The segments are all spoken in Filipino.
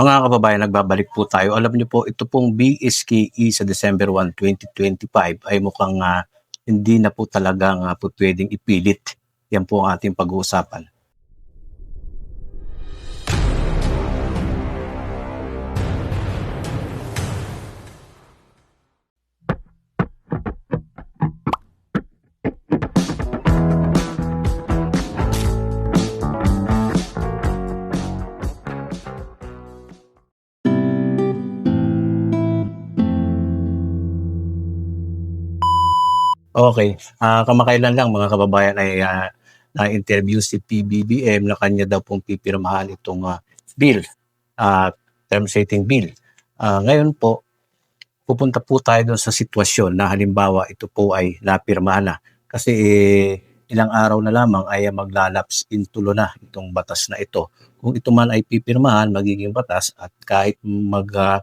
Mga kababayan, nagbabalik po tayo. Alam niyo po, ito pong BSKE sa December 1, 2025 ay mukhang ah, hindi na po talagang uh, po pwedeng ipilit. Yan po ang ating pag-uusapan. Okay. Ah, kamakailan lang mga kababayan ay ah, na-interview si PBBM na kanya daw pong pipirmahan itong ah, bill, ah, term setting bill. Ah, ngayon po, pupunta po tayo doon sa sitwasyon na halimbawa ito po ay napirmahan na. Kasi eh, ilang araw na lamang ay maglalaps in tulo na itong batas na ito. Kung ito man ay pipirmahan, magiging batas at kahit mag ah,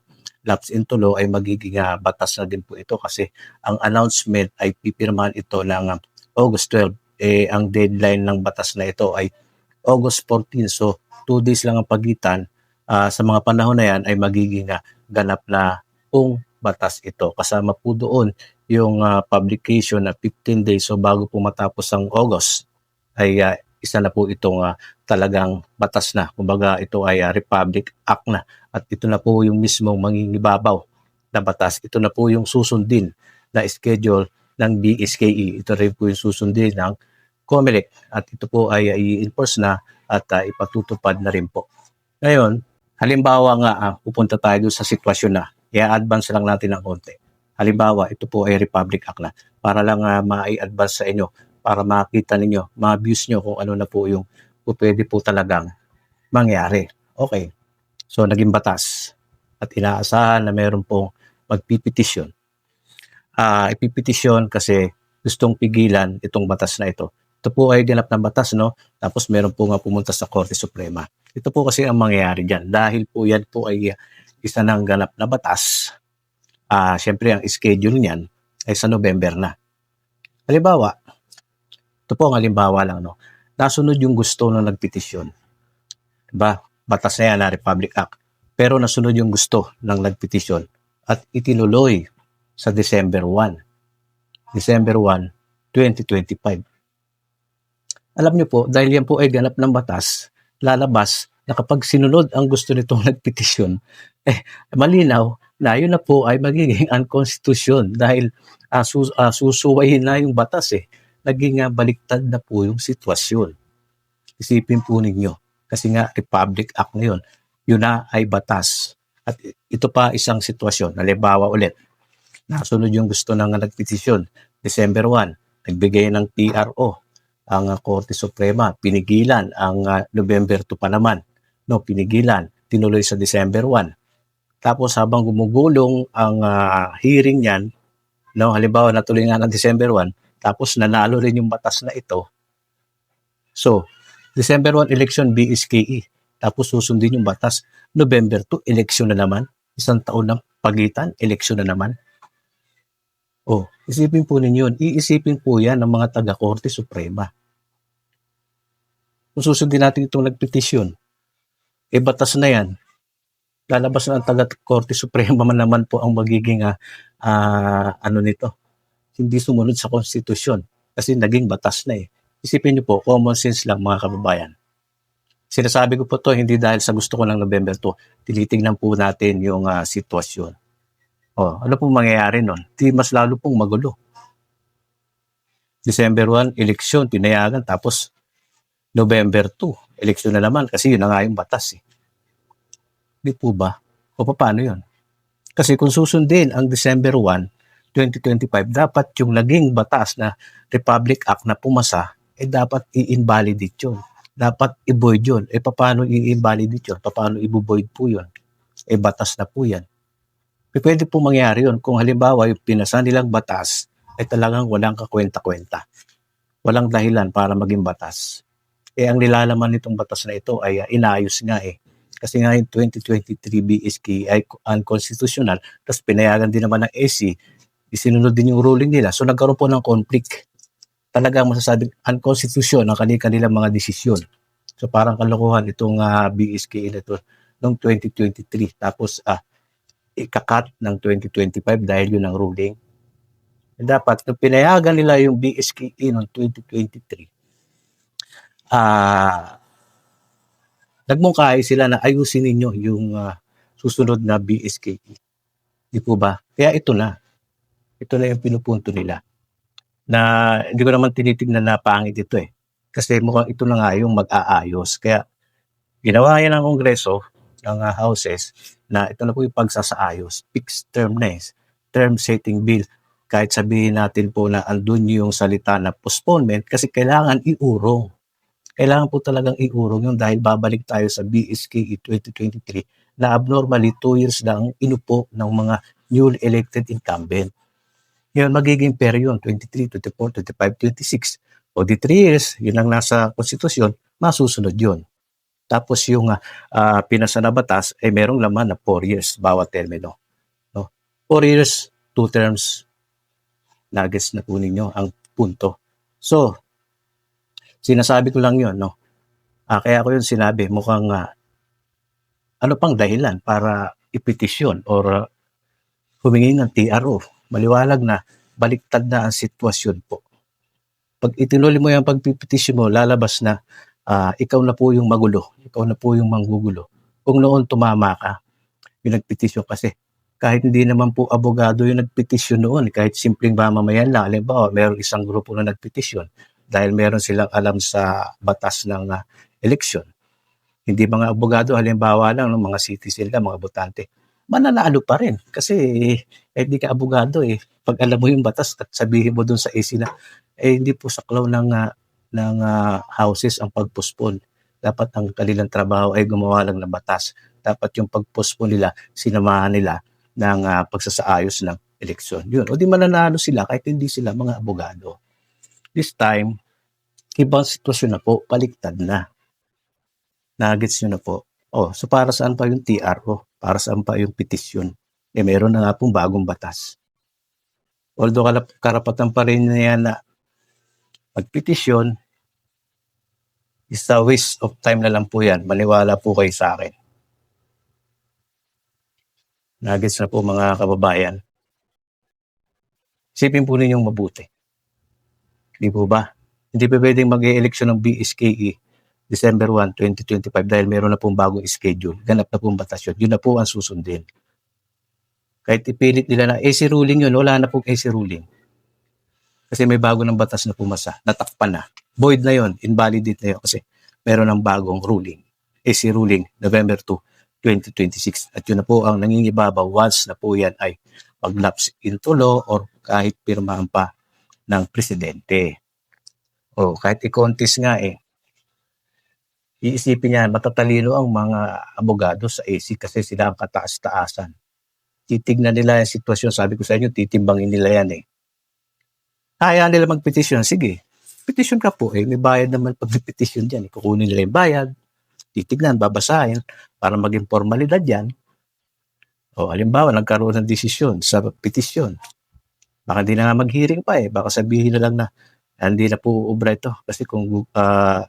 lapse in tulo ay magiging ah, batas na din po ito kasi ang announcement ay pipirmahan ito ng ah, August 12. Eh, ang deadline ng batas na ito ay August 14. So, two days lang ang pagitan. Ah, sa mga panahon na yan ay magiging ah, ganap na pong batas ito. Kasama po doon yung ah, publication na 15 days. So, bago po matapos ang August ay ah, isa na po itong ah, talagang batas na. Kumbaga ito ay ah, Republic Act na at ito na po yung mismong mangingibabaw na batas. Ito na po yung susundin na schedule ng BSKE. Ito rin po yung susundin ng COMELEC at ito po ay i-enforce na at uh, ipatutupad na rin po. Ngayon, halimbawa nga, uh, pupunta tayo sa sitwasyon na i-advance lang natin ng konti. Halimbawa, ito po ay Republic Act na para lang uh, ma-advance sa inyo para makita ninyo, ma-abuse nyo kung ano na po yung po pwede po talagang mangyari. Okay. So, naging batas at inaasahan na meron pong magpipetisyon. Uh, ipipetisyon kasi gustong pigilan itong batas na ito. Ito po ay ganap ng batas, no? Tapos meron po nga pumunta sa Korte Suprema. Ito po kasi ang mangyayari dyan. Dahil po yan po ay isa ng ganap na batas, uh, syempre ang schedule niyan ay sa November na. Halimbawa, ito po ang halimbawa lang, no? Nasunod yung gusto ng nagpetisyon. Diba? Batas na yan na Republic Act. Pero nasunod yung gusto ng nagpetisyon at itinuloy sa December 1. December 1, 2025. Alam niyo po, dahil yan po ay ganap ng batas, lalabas na kapag sinunod ang gusto nitong nagpetisyon, eh, malinaw na yun na po ay magiging unconstitution dahil uh, sus- uh, susuwayin na yung batas eh. Naging uh, baliktad na po yung sitwasyon. Isipin po ninyo, kasi nga Republic Act na yun, na ay batas. At ito pa isang sitwasyon, halimbawa ulit, nasunod yung gusto ng nagpetisyon, December 1, nagbigay ng PRO, ang uh, Korte Suprema, pinigilan ang uh, November 2 pa naman, no, pinigilan, tinuloy sa December 1. Tapos habang gumugulong ang uh, hearing niyan, no, halimbawa natuloy nga ng December 1, tapos nanalo rin yung batas na ito. So, December 1 election BSKE. Tapos susundin yung batas. November 2 election na naman. Isang taon ng pagitan, election na naman. Oh, isipin po ninyo, iisipin po yan ng mga taga-Korte Suprema. Kung susundin natin itong nagpetisyon, eh batas na yan, lalabas na ang taga-Korte Suprema man naman po ang magiging uh, uh, ano nito, hindi sumunod sa konstitusyon kasi naging batas na eh. Isipin niyo po, common sense lang mga kababayan. Sinasabi ko po to hindi dahil sa gusto ko ng November 2. Tinitingnan po natin yung uh, sitwasyon. Oh, ano pong mangyayari nun? Di mas lalo pong magulo. December 1, eleksyon, pinayagan. Tapos November 2, eleksyon na naman kasi yun na nga yung batas. Eh. Di po ba? O paano yun? Kasi kung susundin ang December 1, 2025, dapat yung naging batas na Republic Act na pumasa eh dapat i-invalidate yun. Dapat i-void yun. Eh paano i-invalidate yun? Paano i-void po yun? Eh batas na po yan. Eh, pwede po mangyari yun kung halimbawa yung pinasa nilang batas ay talagang walang kakwenta-kwenta. Walang dahilan para maging batas. Eh ang nilalaman nitong batas na ito ay uh, inayos nga eh. Kasi nga yung 2023 BSK ay unconstitutional, tapos pinayagan din naman ng AC, isinunod din yung ruling nila. So nagkaroon po ng conflict talagang masasabing unconstitution ang kanilang mga desisyon. So parang kalokohan itong uh, BSK na ito noong 2023. Tapos, ah, ikakat ng 2025 dahil yun ang ruling. Dapat, nung pinayagan nila yung BSKE noong 2023, ah, nagmungkahi sila na ayusin ninyo yung ah, susunod na BSKE. Di po ba? Kaya ito na. Ito na yung pinupunto nila. Na hindi ko naman tinitignan na pangit ito eh. Kasi mukhang ito na nga yung mag-aayos. Kaya ginawa yan ng Kongreso, ng ah, houses, na ito na po yung pagsasaayos. Fixed term na eh. Term setting bill. Kahit sabihin natin po na andun yung salita na postponement kasi kailangan iurong. Kailangan po talagang iurong yun dahil babalik tayo sa BSKE 2023 na abnormally 2 years lang inupo ng mga newly elected incumbent. Ngayon, magiging pair yun, 23, 24, 25, 26. O di 3 years, yun ang nasa konstitusyon, masusunod yun. Tapos yung ah, ah, pinasa na batas, ay merong laman na 4 years bawat termino. No? 4 years, 2 terms, nagets na po ninyo ang punto. So, sinasabi ko lang yun, no? Ah, kaya ko yun sinabi, mukhang ah, ano pang dahilan para ipetisyon or ah, humingi ng TRO. Maliwalag na baliktad na ang sitwasyon po. Pag itinuloy mo yung pagpipetisyon mo, lalabas na ah, ikaw na po yung magulo. Ikaw na po yung manggugulo. Kung noon tumama ka, yung nagpetisyon kasi kahit hindi naman po abogado yung nagpetisyon noon, kahit simpleng mamamayan lang, halimbawa, meron isang grupo na nagpetisyon dahil meron silang alam sa batas ng ah, eleksyon. Hindi mga abogado, halimbawa lang, no, mga citizen lang, mga botante, mananalo pa rin. Kasi eh, hindi ka abogado eh. Pag alam mo yung batas at sabihin mo dun sa AC na, eh hindi po saklaw ng, ah, ng ah, houses ang pag-postpone. Dapat ang kanilang trabaho ay gumawa lang ng batas. Dapat yung pag-postpone nila, sinamahan nila ng ah, pagsasaayos ng eleksyon. Yun. O di mananalo sila kahit hindi sila mga abogado. This time, ibang sitwasyon na po, baliktad na. Nagets nyo na po. Oh, so para saan pa yung TRO? Para saan pa yung petisyon? Eh meron na nga pong bagong batas. Although karapatan pa rin na yan na magpetisyon, is a waste of time na lang po yan. Maniwala po kayo sa akin. Nagets na po mga kababayan. Isipin po ninyong mabuti. Di po ba? Hindi pa pwedeng mag-eleksyon ng BSKE December 1, 2025 dahil meron na pong bagong schedule. Ganap na pong batas yun. Yun na po ang susundin. Kahit ipilit nila na AC ruling yun, wala na pong AC ruling. Kasi may bago ng batas na pumasa, natakpan na. Void na yun, invalidate na yun kasi meron ng bagong ruling. AC ruling, November 2, 2026. At yun na po ang nangingibabaw once na po yan ay mag-lapse into law or kahit pirmahan pa ng presidente. O kahit i-contest nga eh, iisipin niya, matatalino ang mga abogado sa AC kasi sila ang kataas-taasan. Titignan nila yung sitwasyon. Sabi ko sa inyo, titimbangin nila yan eh. Kaya nila magpetisyon. Sige, petisyon ka po eh. May bayad naman pag petisyon dyan. Eh. Kukunin nila yung bayad. Titignan, babasahin para maging formalidad yan. O halimbawa, nagkaroon ng desisyon sa petisyon. Baka hindi na nga mag-hearing pa eh. Baka sabihin na lang na hindi na po ubra ito. Kasi kung ah,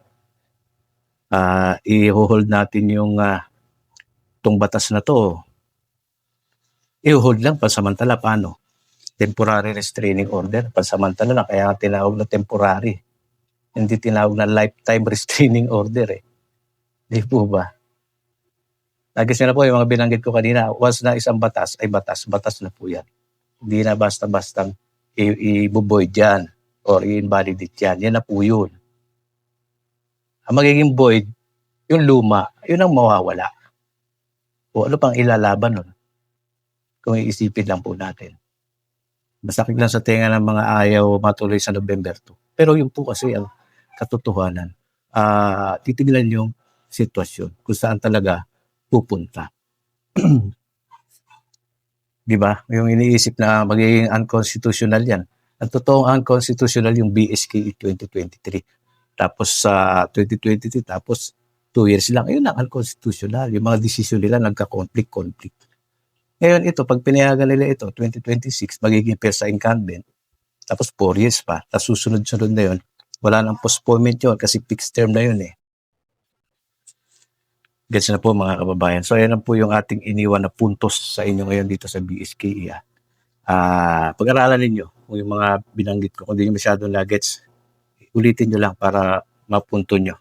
ah, i-hold natin yung ah, tong batas na to, i-hold lang pansamantala. Paano? Temporary restraining order. Pansamantala lang. Kaya tinawag na temporary. Hindi tinawag na lifetime restraining order eh. Di po ba? Nagis na po yung mga binanggit ko kanina. Once na isang batas, ay batas. Batas na po yan. Hindi na basta-bastang i-void yan or i-invalidate yan. Yan na po yun. Ang magiging void, yung luma, yun ang mawawala. O ano pang ilalaban nun? Kung iisipin lang po natin. Masakit lang sa tenga ng mga ayaw matuloy sa November 2. Pero yun po kasi ang katotohanan. Ah, titignan yung sitwasyon kung saan talaga pupunta. Di ba? Yung iniisip na magiging unconstitutional yan. Ang totoong unconstitutional yung BSK 2023. Tapos sa 2023, tapos 2 years lang. Ayun ang unconstitutional. Yung mga desisyon nila nagka-conflict-conflict. Ngayon ito, pag pinayagan nila ito, 2026, magiging pair sa incumbent. Tapos 4 years pa. Tapos susunod-sunod na yun. Wala nang postponement yun kasi fixed term na yun eh. Gets na po mga kababayan. So ayan po yung ating iniwan na puntos sa inyo ngayon dito sa BSKE. Ah, Ah, pag-aralan ninyo kung yung mga binanggit ko. Kung di nyo masyadong na-gets, ulitin nyo lang para mapunto nyo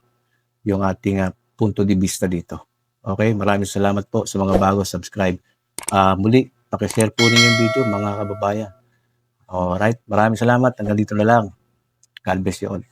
yung ating ah, punto de vista dito. Okay, maraming salamat po sa mga bago subscribe. Ah, muli, pakishare po ninyo yung video mga kababayan. Alright, maraming salamat. Hanggang dito na lang. God bless you all.